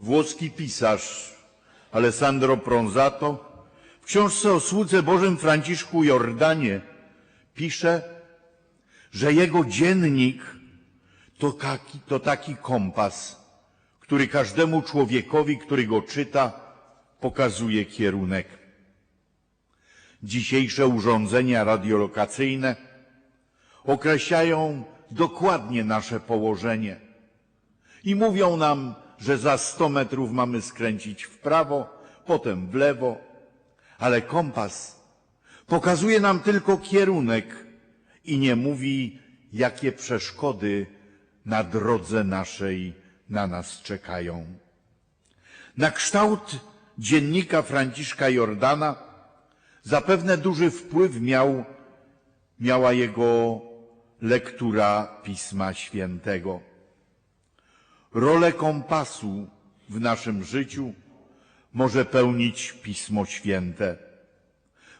włoski pisarz Alessandro Pronzato w książce o słudze Bożym Franciszku Jordanie pisze, że jego dziennik to taki, to taki kompas, który każdemu człowiekowi, który go czyta, pokazuje kierunek. Dzisiejsze urządzenia radiolokacyjne określają dokładnie nasze położenie i mówią nam, że za 100 metrów mamy skręcić w prawo, potem w lewo, ale kompas pokazuje nam tylko kierunek i nie mówi, jakie przeszkody na drodze naszej na nas czekają. Na kształt dziennika Franciszka Jordana zapewne duży wpływ miał, miała jego lektura Pisma Świętego. Rolę kompasu w naszym życiu może pełnić Pismo Święte.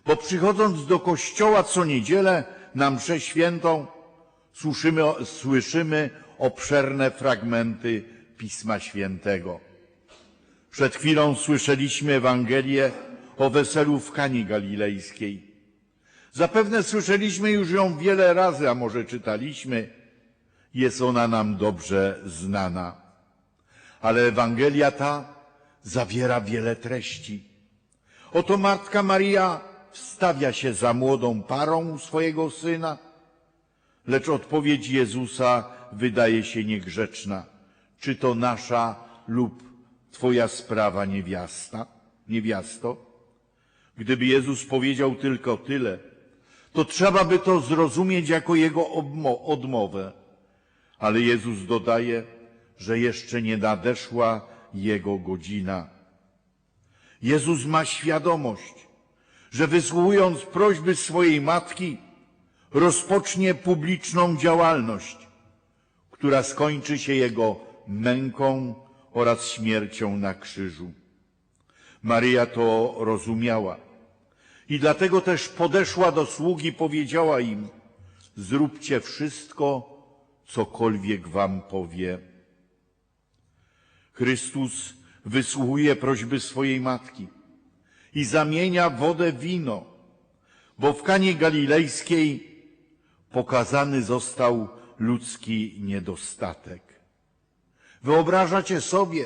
Bo przychodząc do kościoła co niedzielę na mszę świętą, słyszymy, słyszymy obszerne fragmenty Pisma Świętego. Przed chwilą słyszeliśmy Ewangelię o weselu w Kani Galilejskiej. Zapewne słyszeliśmy już ją wiele razy, a może czytaliśmy. Jest ona nam dobrze znana. Ale Ewangelia ta zawiera wiele treści. Oto Matka Maria wstawia się za młodą parą swojego syna, lecz odpowiedź Jezusa wydaje się niegrzeczna. Czy to nasza lub Twoja sprawa niewiasta, niewiasto? Gdyby Jezus powiedział tylko tyle, to trzeba by to zrozumieć jako Jego odmowę. Ale Jezus dodaje, że jeszcze nie nadeszła Jego godzina. Jezus ma świadomość, że wysłuchując prośby swojej matki, rozpocznie publiczną działalność, która skończy się Jego męką oraz śmiercią na krzyżu. Maryja to rozumiała i dlatego też podeszła do sługi powiedziała im, zróbcie wszystko, cokolwiek wam powie. Chrystus wysłuchuje prośby swojej matki i zamienia wodę w wino, bo w Kanie Galilejskiej pokazany został ludzki niedostatek. Wyobrażacie sobie,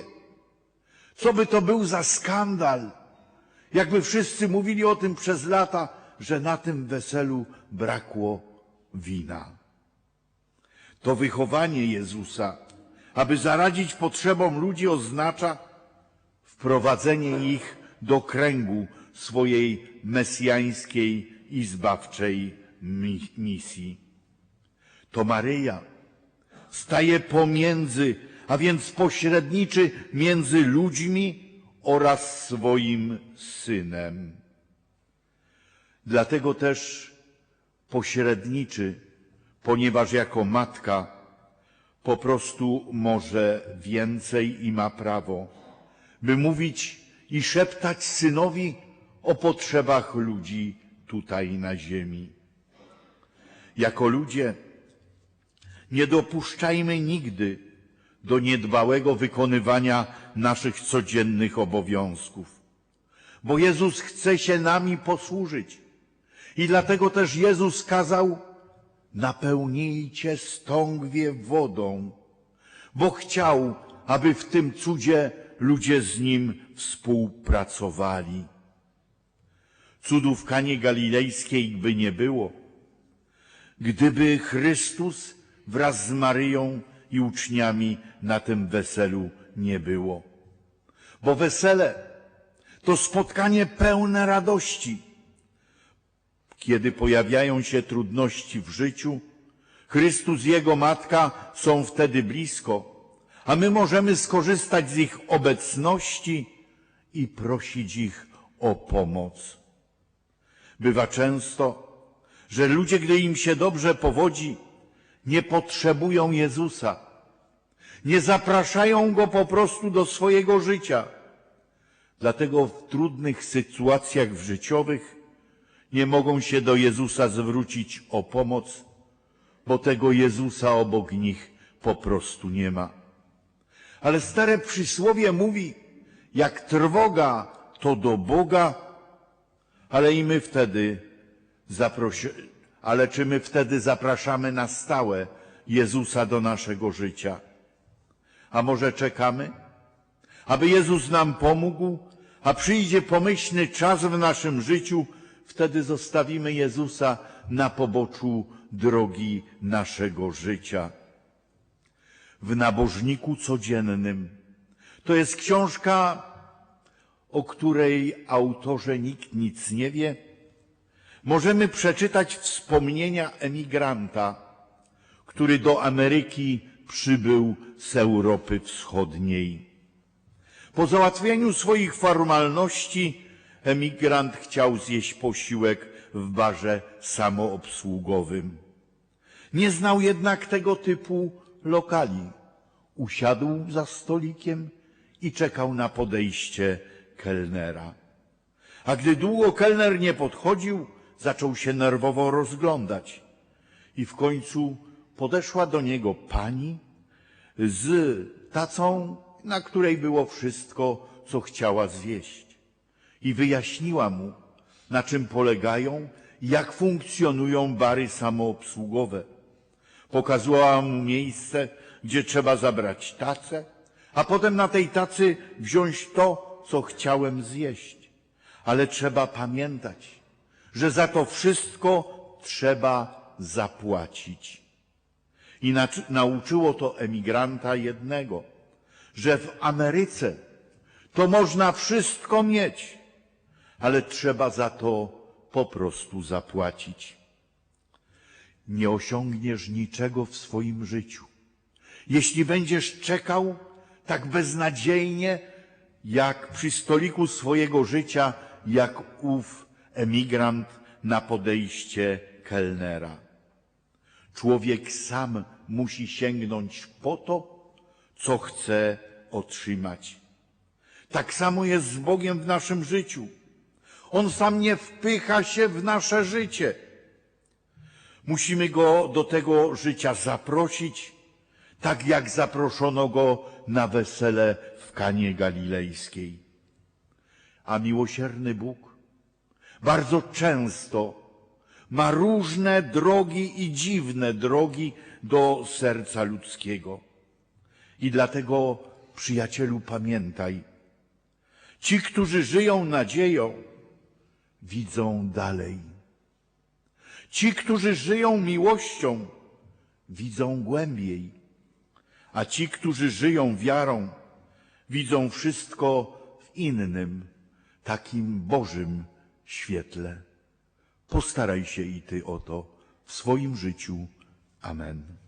co by to był za skandal, jakby wszyscy mówili o tym przez lata, że na tym weselu brakło wina. To wychowanie Jezusa, aby zaradzić potrzebom ludzi, oznacza wprowadzenie ich do kręgu swojej mesjańskiej i zbawczej misji. To Maryja staje pomiędzy, a więc pośredniczy między ludźmi oraz swoim synem. Dlatego też pośredniczy, ponieważ jako matka po prostu może więcej i ma prawo, by mówić i szeptać synowi o potrzebach ludzi tutaj na ziemi. Jako ludzie nie dopuszczajmy nigdy do niedbałego wykonywania naszych codziennych obowiązków, bo Jezus chce się nami posłużyć. I dlatego też Jezus kazał, napełnijcie stągwie wodą, bo chciał, aby w tym cudzie ludzie z Nim współpracowali. Cudów Kanie Galilejskiej by nie było, gdyby Chrystus wraz z Maryją i uczniami na tym weselu nie było. Bo wesele to spotkanie pełne radości. Kiedy pojawiają się trudności w życiu, Chrystus i Jego Matka są wtedy blisko, a my możemy skorzystać z ich obecności i prosić ich o pomoc. Bywa często, że ludzie, gdy im się dobrze powodzi, nie potrzebują Jezusa. Nie zapraszają Go po prostu do swojego życia. Dlatego w trudnych sytuacjach życiowych nie mogą się do Jezusa zwrócić o pomoc, bo tego Jezusa obok nich po prostu nie ma. Ale stare przysłowie mówi, jak trwoga to do Boga, ale i my wtedy zaprosi, ale czy my wtedy zapraszamy na stałe Jezusa do naszego życia? A może czekamy, aby Jezus nam pomógł, a przyjdzie pomyślny czas w naszym życiu, wtedy zostawimy Jezusa na poboczu drogi naszego życia. W nabożniku codziennym. To jest książka, o której autorze nikt nic nie wie. Możemy przeczytać wspomnienia emigranta, który do Ameryki przybył z Europy Wschodniej. Po załatwieniu swoich formalności emigrant chciał zjeść posiłek w barze samoobsługowym. Nie znał jednak tego typu lokali. Usiadł za stolikiem i czekał na podejście kelnera. A gdy długo kelner nie podchodził, zaczął się nerwowo rozglądać. I w końcu podeszła do niego pani z tacą, na której było wszystko, co chciała zjeść. I wyjaśniła mu, na czym polegają, jak funkcjonują bary samoobsługowe. Pokazała mu miejsce, gdzie trzeba zabrać tacę, a potem na tej tacy wziąć to, co chciałem zjeść. Ale trzeba pamiętać, że za to wszystko trzeba zapłacić. I naczy- nauczyło to emigranta jednego, że w Ameryce to można wszystko mieć, ale trzeba za to po prostu zapłacić. Nie osiągniesz niczego w swoim życiu, jeśli będziesz czekał tak beznadziejnie, jak przy stoliku swojego życia, jak ów emigrant na podejście kelnera. Człowiek sam musi sięgnąć po to, co chce otrzymać. Tak samo jest z Bogiem w naszym życiu. On sam nie wpycha się w nasze życie. Musimy go do tego życia zaprosić, tak jak zaproszono go na wesele w Kanie Galilejskiej. A miłosierny Bóg bardzo często ma różne drogi i dziwne drogi do serca ludzkiego. I dlatego, przyjacielu, pamiętaj, ci, którzy żyją nadzieją, widzą dalej. Ci, którzy żyją miłością, widzą głębiej, a ci, którzy żyją wiarą, widzą wszystko w innym, takim Bożym świetle. Postaraj się i Ty o to w swoim życiu. Amen.